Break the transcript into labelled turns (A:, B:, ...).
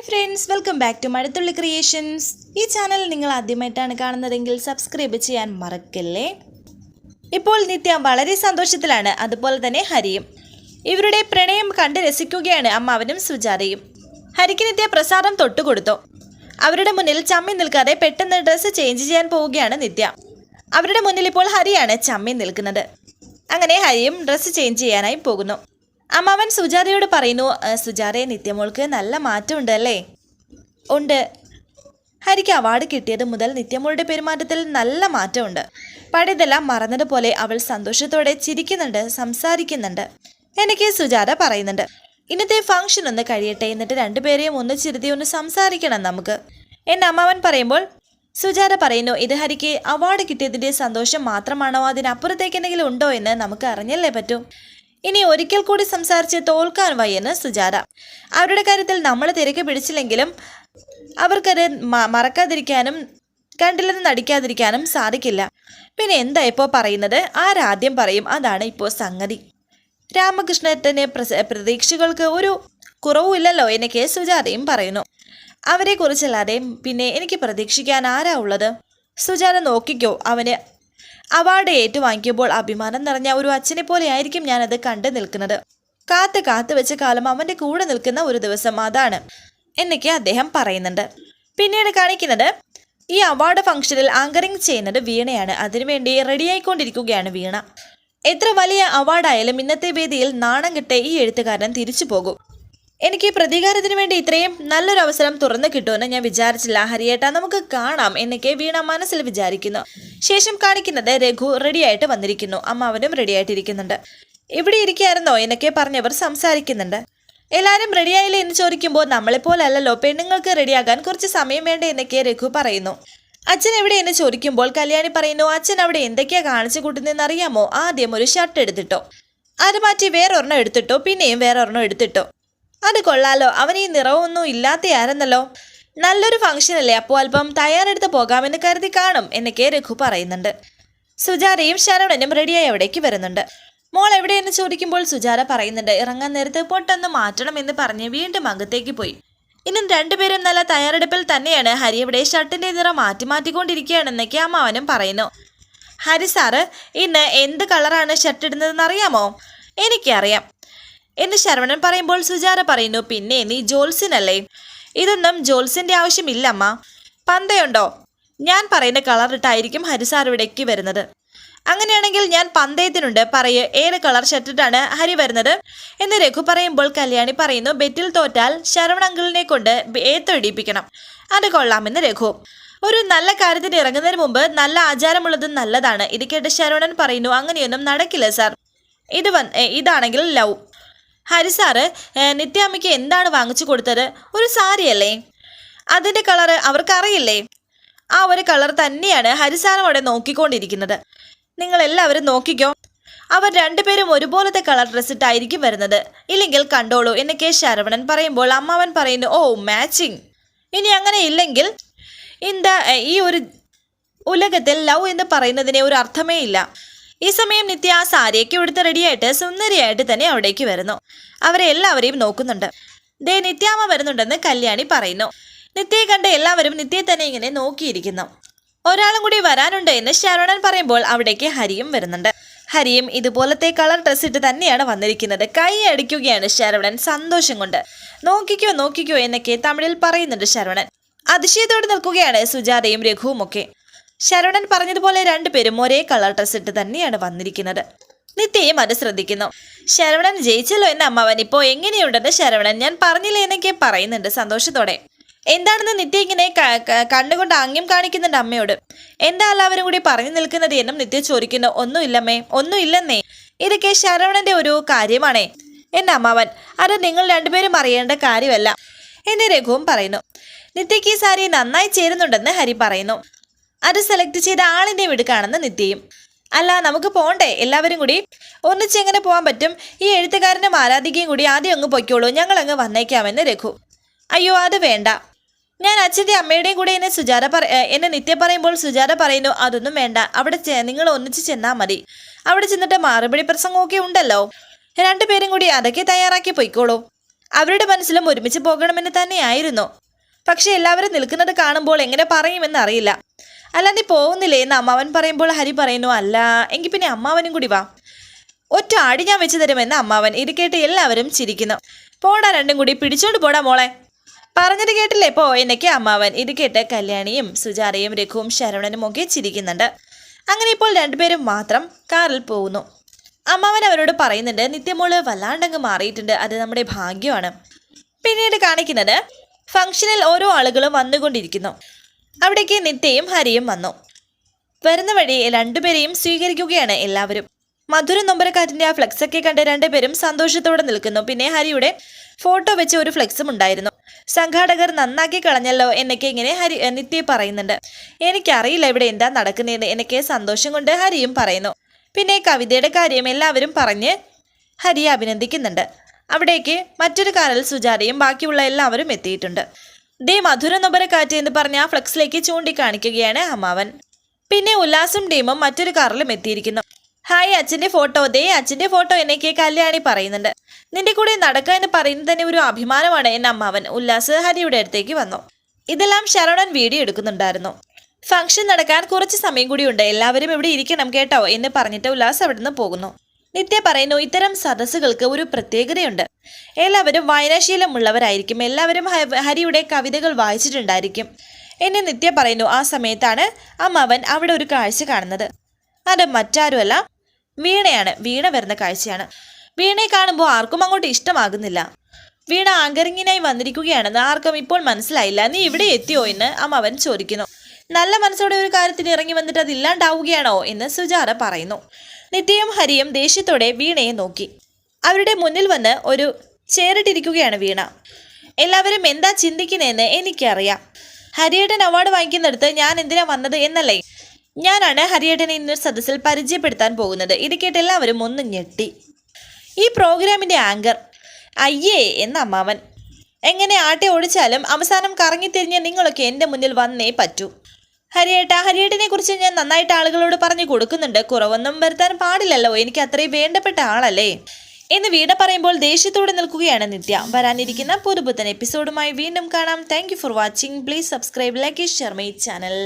A: Hi friends welcome back to Mazhathulli creations ഈ channel നിങ്ങൾ ആദ്യമായിട്ടാണ് കാണുന്നതെങ്കിൽ സബ്സ്ക്രൈബ് ചെയ്യാൻ മറക്കല്ലേ? ഇപ്പോൾ നിത്യ വളരെ സന്തോഷത്തിലാണ്. അതുപോലെ തന്നെ ഹരിയും. ഇവരുടെ പ്രണയം കണ്ട് രസിക്കുകയാണ് അമ്മാവനും സുജാതയും. ഹരിക്ക് നിത്യ പ്രസാദം തൊട്ടുകൊടുത്തു അവരുടെ മുന്നിൽ ചമ്മി നിൽക്കാതെ പെട്ടെന്ന് ഡ്രസ്സ് ചേഞ്ച് ചെയ്യാൻ പോവുകയാണ് നിത്യ. അവരുടെ മുന്നിൽ ഇപ്പോൾ ഹരിയാണ് ചമ്മി നിൽക്കുന്നത്. അങ്ങനെ ഹരിയും ഡ്രസ്സ് ചേഞ്ച് ചെയ്യാനായി പോകുന്നു. അമ്മാവൻ സുജാതയോട് പറയുന്നു "ഏ, സുജാതയെ നിത്യമോൾക്ക് നല്ല മാറ്റമുണ്ട് അല്ലേ ഉണ്ട്. ഹരിക്ക് അവാർഡ് കിട്ടിയത് മുതൽ നിത്യമോളുടെ പെരുമാറ്റത്തിൽ നല്ല മാറ്റമുണ്ട്. പഴയതെല്ലാം മറന്നതുപോലെ അവൾ സന്തോഷത്തോടെ ചിരിക്കുന്നുണ്ട് സംസാരിക്കുന്നുണ്ട്. എനിക്ക് സുജാത പറയുന്നുണ്ട് ഇന്നത്തെ ഫംഗ്ഷൻ ഒന്ന് കഴിയട്ടെ എന്നിട്ട് രണ്ടുപേരെയും ഒന്ന് ചിരുതി ഒന്ന് സംസാരിക്കണം നമുക്ക്. എന്നെ അമ്മാവൻ പറയുമ്പോൾ സുജാത പറയുന്നു ഇത് ഹരിക്ക് അവാർഡ് കിട്ടിയതിന്റെ സന്തോഷം മാത്രമാണോ? അതിനപ്പുറത്തേക്ക് എന്തെങ്കിലും ഉണ്ടോ എന്ന് നമുക്ക് അറിഞ്ഞല്ലേ പറ്റൂ. ഇനി ഒരിക്കൽ കൂടി സംസാരിച്ച് തോൽക്കാൻ വയ്യെന്ന് സുജാത. അവരുടെ കാര്യത്തിൽ നമ്മൾ തിരക്ക് പിടിച്ചില്ലെങ്കിലും അവർക്കത് മറക്കാതിരിക്കാനും കണ്ടില്ലെന്ന് നടിക്കാതിരിക്കാനും സാധിക്കില്ല. പിന്നെ എന്താ ഇപ്പോൾ പറയുന്നത്? ആരാദ്യം പറയും? അതാണ് ഇപ്പോൾ സംഗതി. രാമകൃഷ്ണത്തിന് പ്രതീക്ഷകൾക്ക് ഒരു കുറവുമില്ലല്ലോ എന്നെ കെ സുജാതയും പറയുന്നു. അവരെക്കുറിച്ചല്ലാതെ പിന്നെ എനിക്ക് പ്രതീക്ഷിക്കാൻ ആരാ ഉള്ളത്? സുജാത നോക്കിക്കോ അവന് അവാർഡ് ഏറ്റുവാങ്ങിക്കുമ്പോൾ അഭിമാനം നിറഞ്ഞ ഒരു അച്ഛനെ പോലെയായിരിക്കും ഞാനത് കണ്ടു നിൽക്കുന്നത്. കാത്ത് കാത്തു വെച്ച കാലം അവന്റെ കൂടെ നിൽക്കുന്ന ഒരു ദിവസം അതാണ് എന്നൊക്കെ അദ്ദേഹം പറയുന്നുണ്ട്. പിന്നീട് കാണിക്കുന്നത് ഈ അവാർഡ് ഫംഗ്ഷനിൽ ആങ്കറിംഗ് ചെയ്യുന്നത് വീണയാണ്. അതിനുവേണ്ടി റെഡിയായിക്കൊണ്ടിരിക്കുകയാണ് വീണ. എത്ര വലിയ അവാർഡായാലും ഇന്നത്തെ വേദിയിൽ നാണം കിട്ടേ ഈ എഴുത്തുകാരൻ തിരിച്ചു പോകും. എനിക്ക് പ്രതികാരത്തിന് വേണ്ടി ഇത്രയും നല്ലൊരു അവസരം തുറന്നു കിട്ടുമെന്ന് ഞാൻ വിചാരിച്ചില്ല. ഹരിയേട്ട നമുക്ക് കാണാം എന്നൊക്കെ വീണ മനസ്സിൽ വിചാരിക്കുന്നു. ശേഷം കാണിക്കുന്നത് രഘു റെഡിയായിട്ട് വന്നിരിക്കുന്നു. അമ്മ അമ്മാവനും റെഡിയായിട്ടിരിക്കുന്നുണ്ട്. ഇവിടെ ഇരിക്കായിരുന്നോ എന്നൊക്കെ പറഞ്ഞവർ സംസാരിക്കുന്നുണ്ട്. എല്ലാവരും റെഡിയായില്ലേ എന്ന് ചോദിക്കുമ്പോൾ നമ്മളെപ്പോലല്ലോ പെണ്ണുങ്ങൾക്ക് റെഡിയാകാൻ കുറച്ച് സമയം വേണ്ടേ എന്നൊക്കെ രഘു പറയുന്നു. അച്ഛൻ എവിടെ എന്ന് ചോദിക്കുമ്പോൾ കല്യാണി പറയുന്നു അച്ഛൻ അവിടെ എന്തൊക്കെയാ കാണിച്ചു കൂട്ടുന്നതെന്ന് അറിയാമോ? ആദ്യം ഒരു ഷർട്ട് എടുത്തിട്ടോ അത് മാറ്റി വേറൊരെണ്ണം എടുത്തിട്ടോ പിന്നെയും വേറൊരെണ്ണം എടുത്തിട്ടോ. അത് കൊള്ളാലോ. അവൻ ഈ നിറവൊന്നും ഇല്ലാത്തയായിരുന്നല്ലോ നല്ലൊരു ഫംഗ്ഷൻ അല്ലേ? അപ്പോൾ അല്പം തയ്യാറെടുത്ത് പോകാമെന്ന് കരുതി കാണും എന്നൊക്കെ രഘു പറയുന്നുണ്ട്. സുജാതയും ശരവണനും റെഡിയായി അവിടേക്ക് വരുന്നുണ്ട്. മോൾ എവിടെയെന്ന് ചോദിക്കുമ്പോൾ സുജാര പറയുന്നുണ്ട് ഇറങ്ങാൻ നേരത്ത് പൊട്ടൊന്ന് മാറ്റണം എന്ന് പറഞ്ഞ് വീണ്ടും അകത്തേക്ക് പോയി. ഇന്നും രണ്ടുപേരും നല്ല തയ്യാറെടുപ്പിൽ തന്നെയാണ്. ഹരി ഇവിടെ ഷർട്ടിന്റെ നിറം മാറ്റി മാറ്റിക്കൊണ്ടിരിക്കുകയാണെന്നൊക്കെ അമ്മാവനും പറയുന്നു. ഹരി സാറ് ഇന്ന് എന്ത് കളറാണ് ഷർട്ട് ഇടുന്നതെന്ന് അറിയാമോ? എനിക്കറിയാം. എന്ന് ശരവണൻ പറയുമ്പോൾ സുജാത പറയുന്നു പിന്നെ നീ ജോൽസിനല്ലേ ഇതൊന്നും ജോൽസിന്റെ ആവശ്യമില്ല അമ്മ പന്തയുണ്ടോ? ഞാൻ പറയുന്ന കളർ ഇട്ടായിരിക്കും ഹരിസാർ ഇവിടേക്ക് വരുന്നത്. അങ്ങനെയാണെങ്കിൽ ഞാൻ പന്തയത്തിനുണ്ട്. പറയ് ഏത് കളർ ഷർട്ടിട്ടാണ് ഹരി വരുന്നത്? എന്ന് രഘു പറയുമ്പോൾ കല്യാണി പറയുന്നു ബെറ്റിൽ തോറ്റാൽ ശരവൺ അങ്കിളിനെ കൊണ്ട് ഏത്തൊഴിപ്പിക്കണം. അത് കൊള്ളാമെന്ന് രഘു. ഒരു നല്ല കാര്യത്തിന് ഇറങ്ങുന്നതിന് മുമ്പ് നല്ല ആചാരമുള്ളത് നല്ലതാണ്. ഇത് കേട്ട് ശരവണൻ പറയുന്നു അങ്ങനെയൊന്നും നടക്കില്ല സാർ. ഇത് വന്ന് ഇതാണെങ്കിൽ ലവ്. ഹരി സാറ് നിത്യാമ്മയ്ക്ക് എന്താണ് വാങ്ങിച്ചു കൊടുത്തത്? ഒരു സാരിയല്ലേ അതിന്റെ കളറ് അവർക്കറിയില്ലേ? ആ ഒരു കളർ തന്നെയാണ് ഹരിസാറും അവിടെ നോക്കിക്കൊണ്ടിരിക്കുന്നത്. നിങ്ങൾ എല്ലാവരും നോക്കിക്കോ. അവർ രണ്ടുപേരും ഒരുപോലത്തെ കളർ ഡ്രസ് ഇട്ടായിരിക്കും വരുന്നത്. ഇല്ലെങ്കിൽ കണ്ടോളൂ എന്ന് കെ ശരവണൻ പറയുമ്പോൾ അമ്മാവൻ പറയുന്നു ഓ മാച്ചിങ് ഇനി അങ്ങനെ ഇല്ലെങ്കിൽ എന്താ ഈ ഒരു ഉലകത്തിൽ ലവ് എന്ന് പറയുന്നതിന് ഒരു അർത്ഥമേ ഇല്ല. ഈ സമയം നിത്യ ആ സാരിയൊക്കെ ഉടുത്ത് റെഡിയായിട്ട് സുന്ദരിയായിട്ട് തന്നെ അവിടേക്ക് വരുന്നു. അവരെ എല്ലാവരെയും നോക്കുന്നുണ്ട്. ദേ നിത്യാമ്മ വരുന്നുണ്ടെന്ന് കല്യാണി പറയുന്നു. നിത്യയെ കണ്ട് എല്ലാവരും നിത്യയെ തന്നെ ഇങ്ങനെ നോക്കിയിരിക്കുന്നു. ഒരാളും കൂടി വരാനുണ്ട് എന്ന് ശരവണൻ പറയുമ്പോൾ അവിടേക്ക് ഹരിയും വരുന്നുണ്ട്. ഹരിയും ഇതുപോലത്തെ കളർ ഡ്രസ് ഇട്ട് തന്നെയാണ് വന്നിരിക്കുന്നത്. കൈ അടിക്കുകയാണ് ശരവണൻ സന്തോഷം കൊണ്ട്. നോക്കിക്കോ നോക്കിക്കോ എന്നൊക്കെ തമിഴിൽ പറയുന്നുണ്ട് ശരവണൻ അതിശയത്തോടെ നിൽക്കുകയാണ് സുജാതയും രഘുവും ഒക്കെ. ശരവണൻ പറഞ്ഞതുപോലെ രണ്ടുപേരും ഒരേ കളർ ഡ്രസ് ഇട്ട് തന്നെയാണ് വന്നിരിക്കുന്നത്. നിത്യയും അത് ശ്രദ്ധിക്കുന്നു. ശരവണൻ ജയിച്ചല്ലോ എന്ന അമ്മാവൻ ഇപ്പോ എങ്ങനെയുണ്ടെന്ന് ശരവണൻ ഞാൻ പറഞ്ഞില്ലേ എന്നൊക്കെ പറയുന്നുണ്ട് സന്തോഷത്തോടെ. എന്താണെന്ന് നിത്യ ഇങ്ങനെ കണ്ണുകൊണ്ട് ആംഗ്യം കാണിക്കുന്നുണ്ട് അമ്മയോട്. എന്താ എല്ലാവരും കൂടി പറഞ്ഞു നിൽക്കുന്നത് എന്നും നിത്യ ചോദിക്കുന്നു. ഒന്നുമില്ലമ്മേ ഒന്നുമില്ലെന്നേ. ഇതൊക്കെ ശരവണന്റെ ഒരു കാര്യമാണേ. എന്റെ അമ്മാവൻ അത് നിങ്ങൾ രണ്ടുപേരും അറിയേണ്ട കാര്യമല്ല. എന്ന് രഘുവും പറയുന്നു. നിത്യക്ക് ഈ സാരി നന്നായി ചേരുന്നുണ്ടെന്ന് ഹരി പറയുന്നു. അത് സെലക്ട് ചെയ്ത ആളിന്റെ മിടുക്കാണെന്ന് നിത്യയും. അല്ല നമുക്ക് പോണ്ടേ? എല്ലാവരും കൂടി ഒന്നിച്ച് എങ്ങനെ പോകാൻ പറ്റും? ഈ എഴുത്തുകാരനും ആരാധികയും കൂടി ആദ്യം അങ്ങ് പൊയ്ക്കോളൂ. ഞങ്ങൾ അങ്ങ് വന്നേക്കാമെന്ന് രഘു. അയ്യോ അത് വേണ്ട. ഞാൻ അച്ഛന്റെ അമ്മയുടെയും കൂടെ എന്നെ സുജാത പറ എന്നെ നിത്യ പറയുമ്പോൾ സുജാത പറയുന്നു അതൊന്നും വേണ്ട. അവിടെ നിങ്ങൾ ഒന്നിച്ച് ചെന്നാൽ മതി. അവിടെ ചെന്നിട്ട് മറുപടി പ്രസംഗമൊക്കെ ഉണ്ടല്ലോ. രണ്ടുപേരും കൂടി അതൊക്കെ തയ്യാറാക്കി പൊയ്ക്കോളൂ. അവരുടെ മനസ്സിലും ഒരുമിച്ച് പോകണമെന്ന് തന്നെയായിരുന്നു. പക്ഷെ എല്ലാവരും നിൽക്കുന്നത് കാണുമ്പോൾ എങ്ങനെ പറയുമെന്ന് അറിയില്ല. അല്ല നീ പോകുന്നില്ലേ? എന്ന് അമ്മാവൻ പറയുമ്പോൾ ഹരി പറയുന്നു അല്ല എങ്കിൽ പിന്നെ അമ്മാവനും കൂടി വാ. ഒറ്റ ആടി ഞാൻ വെച്ചു തരുമെന്ന് അമ്മാവൻ ഇത് കേട്ട് എല്ലാവരും ചിരിക്കുന്നു. പോടാ രണ്ടും കൂടി പിടിച്ചോണ്ട് പോടാ മോളെ. പറഞ്ഞത് കേട്ടില്ലേ? പോ എന്നൊക്കെ അമ്മാവൻ ഇത് കേട്ട് കല്യാണിയും സുജാതയും രഘുവും ശരവണനും ഒക്കെ ചിരിക്കുന്നുണ്ട്. അങ്ങനെ ഇപ്പോൾ രണ്ടുപേരും മാത്രം കാറിൽ പോകുന്നു. അമ്മാവൻ അവരോട് പറയുന്നുണ്ട് നിത്യമോൾ വല്ലാണ്ടങ്ങ് മാറിയിട്ടുണ്ട്. അത് നമ്മുടെ ഭാഗ്യമാണ്. പിന്നീട് കാണിക്കുന്നത് ഫംഗ്ഷനിൽ ഓരോ ആളുകളും വന്നുകൊണ്ടിരിക്കുന്നു. അവിടേക്ക് നിത്യയും ഹരിയും വന്നു. വരുന്ന വഴി രണ്ടുപേരെയും സ്വീകരിക്കുകയാണ് എല്ലാവരും. മധുര നൊമ്പരക്കാറ്റിന്റെ ആ ഫ്ലെക്സ് ഒക്കെ കണ്ട് രണ്ടുപേരും സന്തോഷത്തോടെ നിൽക്കുന്നു. പിന്നെ ഹരിയുടെ ഫോട്ടോ വെച്ച ഒരു ഫ്ലെക്സും ഉണ്ടായിരുന്നു. സംഘാടകർ നന്നാക്കി കളഞ്ഞല്ലോ എന്നൊക്കെ ഇങ്ങനെ ഹരി നിത്യ പറയുന്നുണ്ട്. എനിക്കറിയില്ല ഇവിടെ എന്താ നടക്കുന്നതെന്ന് എനിക്ക് സന്തോഷം കൊണ്ട് ഹരിയും പറയുന്നു. പിന്നെ കവിതയുടെ കാര്യം എല്ലാവരും പറഞ്ഞ് ഹരിയെ അഭിനന്ദിക്കുന്നുണ്ട്. അവിടേക്ക് മറ്റൊരു കാറിൽ സുജാതയും ബാക്കിയുള്ള എല്ലാവരും എത്തിയിട്ടുണ്ട്. ദേ മധുര നൊമ്പരക്കാറ്റ് എന്ന് പറഞ്ഞ ഫ്ലക്സിലേക്ക് ചൂണ്ടിക്കാണിക്കുകയാണ് അമ്മാവൻ പിന്നെ ഉല്ലാസും ഡീമും മറ്റൊരു കാറിലും എത്തിയിരിക്കുന്നു. ഹായ് അച്ഛന്റെ ഫോട്ടോ. ദേ അച്ഛന്റെ ഫോട്ടോ എന്നൊക്കെ കല്യാണി പറയുന്നുണ്ട്. നിന്റെ കൂടെ നടക്കുക എന്ന് പറയുന്നത് തന്നെ ഒരു അഭിമാനമാണ് എന്ന അമ്മാവൻ ഉല്ലാസ് ഹരിയുടെ അടുത്തേക്ക് വന്നു. ഇതെല്ലാം ശരവണൻ വീഡിയോ എടുക്കുന്നുണ്ടായിരുന്നു. ഫംഗ്ഷൻ നടക്കാൻ കുറച്ച് സമയം കൂടിയുണ്ട് എല്ലാവരും ഇവിടെ ഇരിക്കണം കേട്ടോ എന്ന് പറഞ്ഞിട്ട് ഉല്ലാസ് അവിടുന്ന് പോകുന്നു. നിത്യ പറയുന്നു ഇത്തരം സദസ്സുകൾക്ക് ഒരു പ്രത്യേകതയുണ്ട്. എല്ലാവരും വായനാശീലമുള്ളവരായിരിക്കും. എല്ലാവരും ഹരിയുടെ കവിതകൾ വായിച്ചിട്ടുണ്ടായിരിക്കും. എന്നെ നിത്യ പറയുന്നു ആ സമയത്താണ് അമ്മാവൻ അവിടെ ഒരു കാഴ്ച കാണുന്നത്. അത് മറ്റാരുമല്ല വീണയാണ്. വീണ വരുന്ന കാഴ്ചയാണ്. വീണയെ കാണുമ്പോൾ ആർക്കും അങ്ങോട്ട് ഇഷ്ടമാകുന്നില്ല. വീണ ആങ്കറിങ്ങിനായി വന്നിരിക്കുകയാണെന്ന് ആർക്കും ഇപ്പോൾ മനസ്സിലായില്ല. നീ ഇവിടെ എത്തിയോ എന്ന് അമ്മാവൻ ചോദിക്കുന്നു. നല്ല മനസ്സോടെ ഒരു കാര്യത്തിന് ഇറങ്ങി വന്നിട്ട് അത് ഇല്ലാണ്ടാവുകയാണോ എന്ന് സുജാത പറയുന്നു. നിത്യയും ഹരിയും ദേഷ്യത്തോടെ വീണയെ നോക്കി. അവരുടെ മുന്നിൽ വന്ന് ഒരു ചേറിട്ടിരിക്കുകയാണ് വീണ. എല്ലാവരും എന്താ ചിന്തിക്കുന്നതെന്ന് എനിക്കറിയാം. ഹരിയേട്ടൻ അവാർഡ് വാങ്ങിക്കുന്നിടത്ത് ഞാൻ എന്തിനാ വന്നത് എന്നല്ലേ? ഞാനാണ് ഹരിയേട്ടനെ ഇന്നൊരു സദസ്സിൽ പരിചയപ്പെടുത്താൻ പോകുന്നത്. ഇത് കേട്ട് എല്ലാവരും ഒന്ന് ഞെട്ടി. ഈ പ്രോഗ്രാമിന്റെ ആങ്കർ അയ്യേ എന്ന അമ്മാവൻ. എങ്ങനെ ആട്ടെ ഓടിച്ചാലും അവസാനം കറങ്ങിത്തിരിഞ്ഞ് നിങ്ങളൊക്കെ എന്റെ മുന്നിൽ വന്നേ പറ്റൂ. ഹരിയേട്ട ഹരിയേട്ടനെ കുറിച്ച് ഞാൻ നന്നായിട്ട് ആളുകളോട് പറഞ്ഞു കൊടുക്കുന്നുണ്ട്. കുറവൊന്നും വരുത്താൻ പാടില്ലല്ലോ. എനിക്ക് അത്രയും വേണ്ടപ്പെട്ട ആളല്ലേ? എന്ന് വീണ പറയുമ്പോൾ ദേഷ്യത്തോടെ നിൽക്കുകയാണ് നിത്യ. വരാനിരിക്കുന്ന പുതുപുത്തൻ എപ്പിസോഡുമായി വീണ്ടും കാണാം. Thank for watching please subscribe like share my channel